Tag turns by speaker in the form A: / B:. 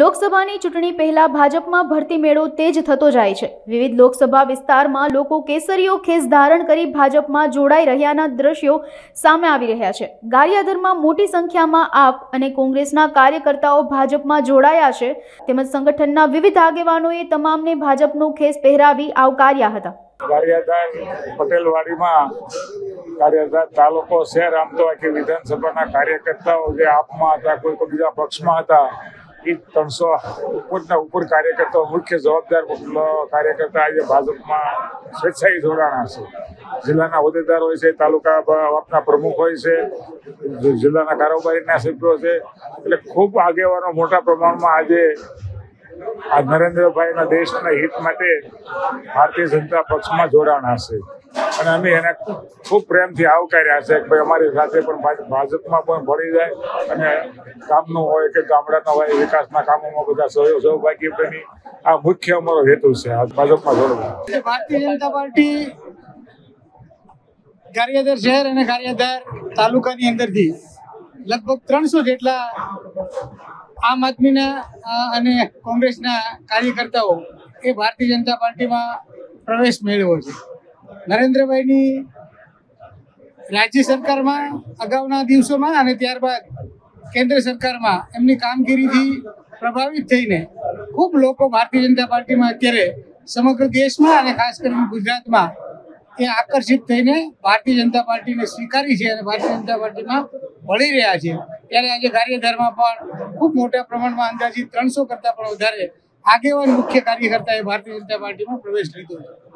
A: લોકસભાની ચૂંટણી પહેલા ભાજપમાં ભરતી મેળો તેજ થતો જાય છે. વિવિધ લોકસભા વિસ્તારમાં લોકો કેસરીઓ ખેસ ધારણ કરી ભાજપમાં જોડાઈ રહ્યાના દ્રશ્યો સામે આવી રહ્યા છે. ગારિયાધરમાં મોટી સંખ્યામાં આપ અને કોંગ્રેસના કાર્યકર્તાઓ ભાજપમાં જોડાયા છે. તેમજ સંગઠનના વિવિધ આગેવાનોએ તમામને ભાજપનો ખેસ પહેરાવી આવકાર્યા હતા.
B: તાલુકો શહેર આમ તો આખી વિધાનસભાના કાર્યકર્તાઓ જે આપમાં હતા, કોઈ બીજા પક્ષમાં હતા એ ત્રણસો ઉપરના ઉપર કાર્યકર્તાઓ, મુખ્ય જવાબદાર કાર્યકર્તા આજે ભાજપમાં સ્વેચ્છાએ જોડાણા છે. જિલ્લાના હોદ્દેદાર હોય છે, તાલુકા આપના પ્રમુખ હોય છે જિલ્લાના કારોબારીના સભ્યો છે. એટલે ખૂબ આગેવાનો મોટા પ્રમાણમાં આજે આ નરેન્દ્રભાઈના દેશના હિત માટે ભારતીય જનતા પક્ષમાં જોડાણા છે. અને અમે એને ખૂબ પ્રેમથી આવકાર્યા છે કે ભાઈ અમારી સાથે પણ ભાજપમાં પણ ભળી જાય અને ગામનું હોય કે ગામડાના હોય વિકાસના કામોમાં બધા સહયોગ સહભાગી બની આ મુખ્ય અમારો હેતુ છે ભાજપમાં જોડવા.
C: ભારતીય જનતા પાર્ટી ગારિયાધાર શહેર અને ગારિયાધાર તાલુકાની અંદરથી લગભગ ત્રણસો જેટલા આમ આદમીના અને કોંગ્રેસના કાર્યકર્તાઓ એ ભારતીય જનતા પાર્ટીમાં પ્રવેશ મેળવ્યો છે. નરેન્દ્રભાઈની રાજ્ય સરકારમાં અગાઉના દિવસોમાં અને ત્યારબાદ કેન્દ્ર સરકારમાં એમની કામગીરીથી પ્રભાવિત થઈને ખૂબ લોકો ભારતીય જનતા પાર્ટીમાં અત્યારે સમગ્ર દેશમાં અને ખાસ કરીને ગુજરાતમાં એ આકર્ષિત થઈને ભારતીય જનતા પાર્ટીને સ્વીકારી છે અને ભારતીય જનતા પાર્ટીમાં ભળી રહ્યા છે. ત્યારે આજે કાર્યધારમાં પણ ખૂબ મોટા પ્રમાણમાં અંદાજિત ત્રણસો કરતાં પણ વધારે આગેવાન મુખ્ય કાર્યકર્તાએ ભારતીય જનતા પાર્ટીમાં પ્રવેશ લીધો છે.